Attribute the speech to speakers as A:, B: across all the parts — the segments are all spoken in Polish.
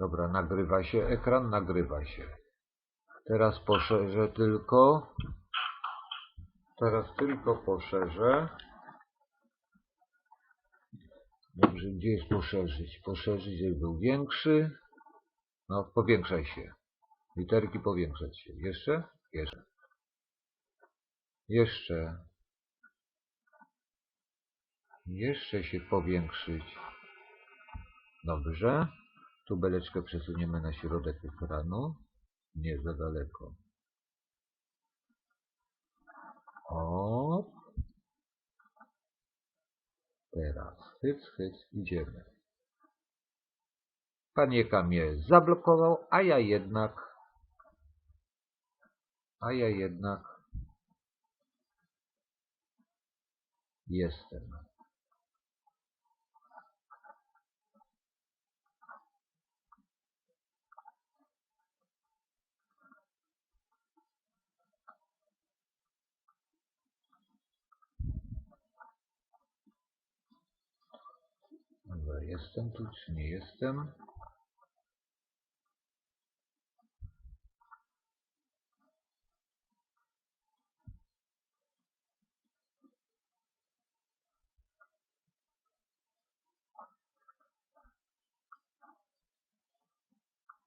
A: Dobra, nagrywa się ekran, nagrywa się. Teraz poszerzę tylko. Teraz tylko poszerzę. Dobrze, gdzie jest poszerzyć? Poszerzyć, żeby był większy. No, powiększaj się. Literki powiększać się. Jeszcze? Jeszcze. Jeszcze. Jeszcze się powiększyć. Dobrze. Tu beleczkę przesuniemy na środek ekranu. Nie za daleko. O. Teraz hyc, hyc, idziemy. Panieka mnie zablokował, a ja jednak, a ja jednak jestem. Dobra, jestem tu, czy nie jestem?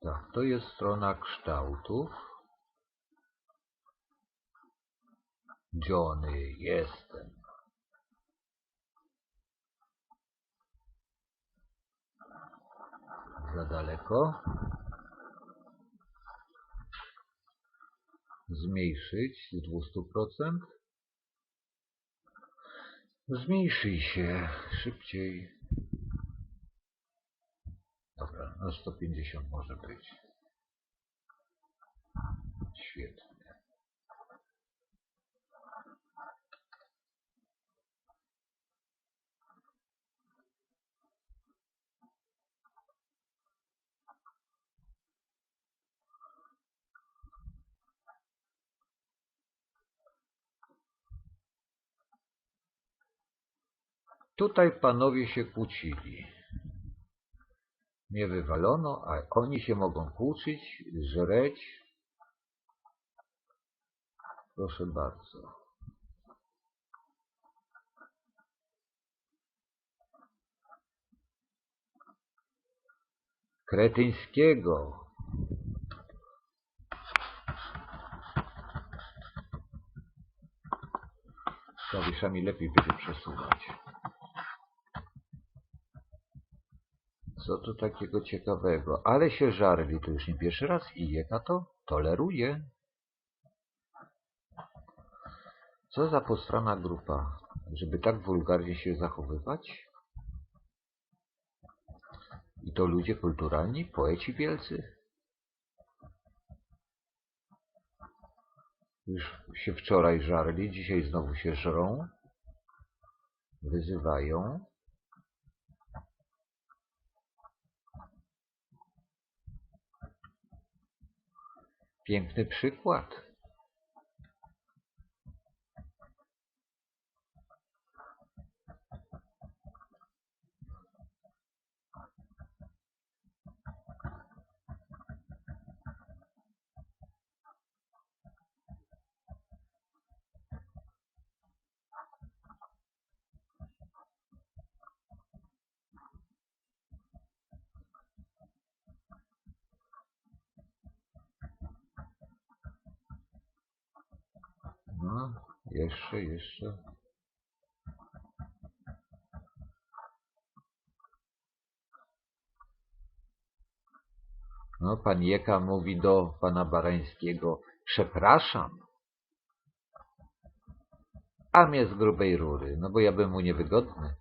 A: Tak, to jest strona kształtów. Johnny, jestem. Za daleko. Zmniejszyć z 200%. Zmniejszyj się szybciej. Dobra, na 150 może być. Świetnie. Tutaj panowie się kłócili. Nie wywalono, a oni się mogą kłócić, żreć. Proszę bardzo. Kretyńskiego. Klawiszami lepiej będzie przesuwać. Co tu takiego ciekawego? Ale się żarli, to już nie pierwszy raz i jaka to toleruje. Co za postrana grupa, żeby tak wulgarnie się zachowywać? I to ludzie kulturalni, poeci wielcy? Już się wczoraj żarli, dzisiaj znowu się żrą, wyzywają. Piękny przykład. No, jeszcze, jeszcze. No, pan Jeka mówi do pana Barańskiego, przepraszam, a mnie z grubej rury, no bo ja bym mu niewygodny.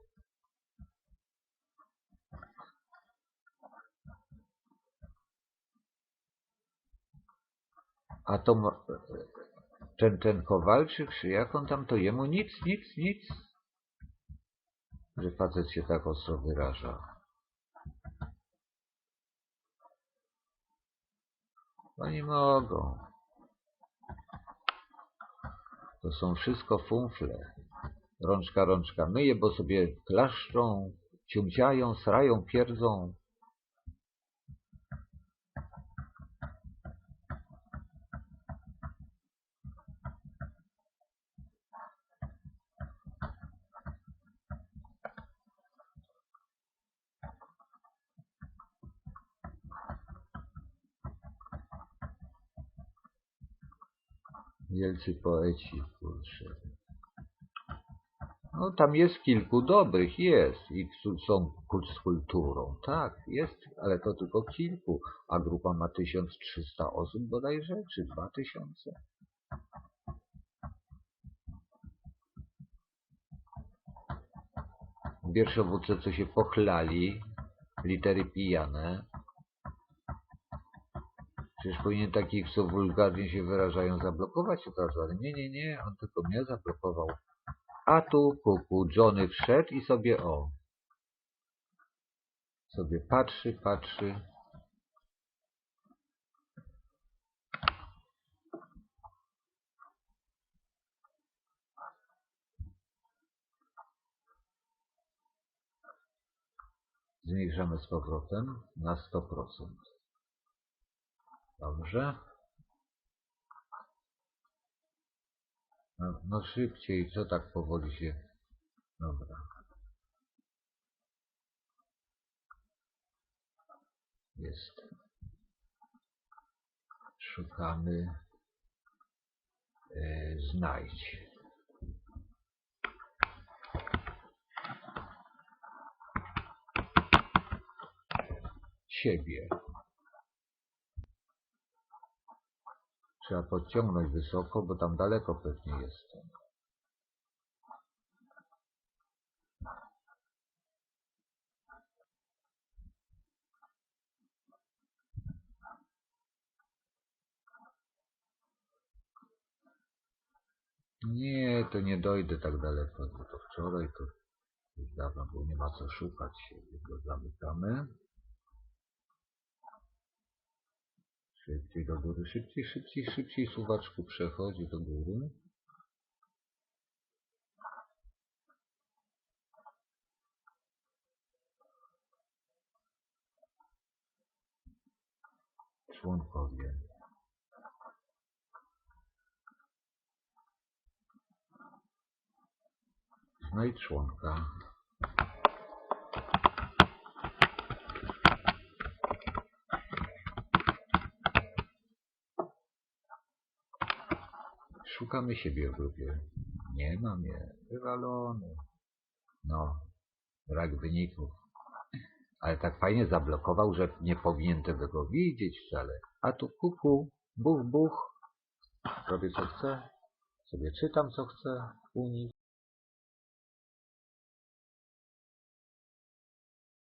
A: A to ten, ten Kowalczyk, czy jak on tam, to jemu nic, nic, nic. Że facet się tak ostro wyraża. Oni mogą. To są wszystko funfle. Rączka, rączka myje, bo sobie klaszczą, ciumciają, srają, pierdzą. Wielcy poeci, kurczę. No tam jest kilku dobrych, jest. I są z kulturą. Tak, jest, ale to tylko kilku. A grupa ma 1300 osób bodajże, czy 2000? Wierszowódce, co się pochlali, litery pijane. Przecież powinien takich, co wulgarnie się wyrażają, zablokować od razu, ale nie, nie, nie, on tylko mnie zablokował. A tu kuku, Johnny wszedł i sobie o. Sobie patrzy, patrzy. Zmniejszamy z powrotem na 100%. Dobrze. No, no szybciej, co tak powoli się... Dobra. Jest. Szukamy. E, znajdź. Siebie. Trzeba podciągnąć wysoko, bo tam daleko pewnie jestem. Nie, to nie dojdę tak daleko, bo to wczoraj to już dawno było, nie ma co szukać go zamykamy. Szybciej do góry, szybciej, szybciej, szybciej, suwaczku przechodzi do góry. Członkowie. Znajdź członka. Szukamy siebie w grupie. Nie ma mnie. Wywalony. No, brak wyników. Ale tak fajnie zablokował, że nie powinien tego widzieć wcale. A tu kuku, buch, buch. Robię co chcę. Sobie czytam co chcę u nich.